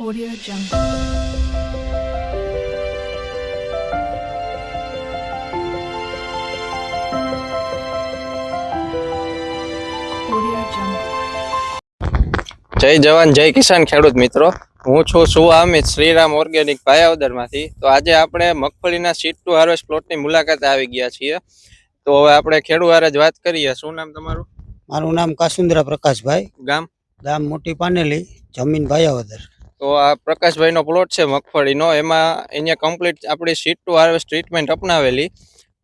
Audio Jungle. જય જવાન જય કિસાન ખેડૂત મિત્રો. હું છું સુવા અમિત શ્રીરામ ઓર્ગેનિક ભાયાવદરમાંથી તો આજે આપણે મગફળીના સીટ ટુ હાર્વેસ્ટ પ્લોટની મુલાકાતે આવી ગયા છીએ. તો હવે આપણે ખેડૂતારે જ વાત કરીએ. શું નામ તમારું? મારું નામ કાસુંદરા પ્રકાશભાઈ. ગામ? ગામ મોટી પાનેલી જમીન ભાયાવદર તો આ પ્રકાશભાઈનો પ્લોટ છે મગફળીનો. એમાં અહીંયા કમ્પ્લીટ આપણી સીટ ટુ હાર્વેસ્ટ ટ્રીટમેન્ટ અપનાવેલી.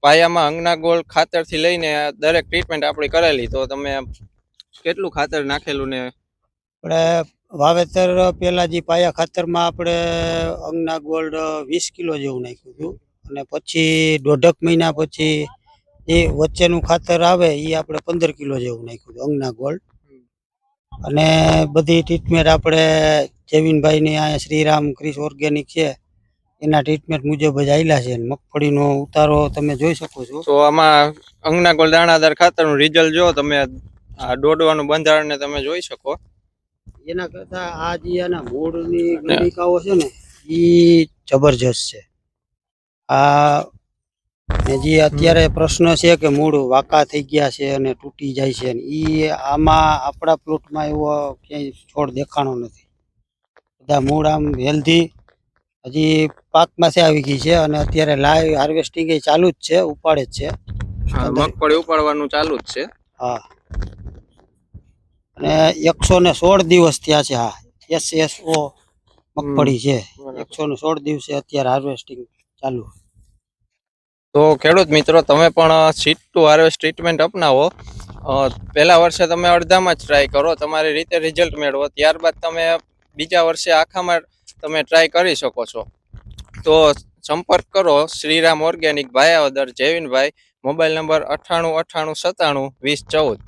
પાયામાં અંગના ગોળ ખાતરથી લઈને દરેક ટ્રીટમેન્ટ આપણી કરેલી. તો તમે કેટલું ખાતર નાખેલું ને? આપણે વાવેતર પહેલાં જે પાયા ખાતરમાં આપણે અંગના ગોલ્ડ વીસ કિલો જેવું નાખ્યું હતું. અને પછી દોઢક મહિના પછી એ વચ્ચેનું ખાતર આવે એ આપણે પંદર કિલો જેવું નાખ્યું હતું અંગના ગોલ્ડ અને બધી ટ્રીટમેન્ટ આપણે જમીનભાઈની અહીંયા શ્રીરામ ક્રિસ ઓર્ગેનિક છે. એના ટ્રીટમેન્ટ મુજબ જ આવેલા છે. મગફળીનો ઉતારો તમે જોઈ શકો છો. તો આમાં અંગના ગોળ દાણાદાર ખાતરનું રિઝલ્ટ જો તમે આ દોડવાનું બંધારણને તમે જોઈ શકો. એના કરતા આ જે એના મૂળની ભૂમિકાઓ છે ને એ જબરજસ્ત છે. આ જે અત્યારે પ્રશ્ન છે કે મૂળ વાંકા થઈ ગયા છે અને તૂટી જાય છે ઈ આમાં આપણા પ્લોટમાં એવો ક્યાંય છોડ દેખાણો નથી. બધા મૂળ આમ હેલ્ધી હજી પાક માસે આવી ગઈ છે અને અત્યારે લાઈવ હાર્વેસ્ટિંગ એ ચાલુ જ છે ઉપાડે જ છે. હા, મગફળી ઉપાડવાનું ચાલુ જ છે. હા. અને એકસો ને સોળ દિવસ થયા છે હા. એસ એસ ઓ મગફળી છે. એકસો ને સોળ દિવસે અત્યારે હાર્વેસ્ટિંગ ચાલુ. તો ખેડૂત મિત્રો તમે પણ સીટ ટુ હાર્વેસ્ટ ટ્રીટમેન્ટ અપનાવો. પહેલા વર્ષે તમે અડધામાં જ ટ્રાય કરો તમારી રીતે રિઝલ્ટ મેળવો. ત્યારબાદ તમે બીજા વર્ષે આખામાં તમે ટ્રાય કરી શકો છો. તો સંપર્ક કરો Shriram organic Bhayavadar Jaivinbhai mobile number અઠ્ઠાણું અઠ્ઠાણું સત્તાણું વીસ ચૌદ.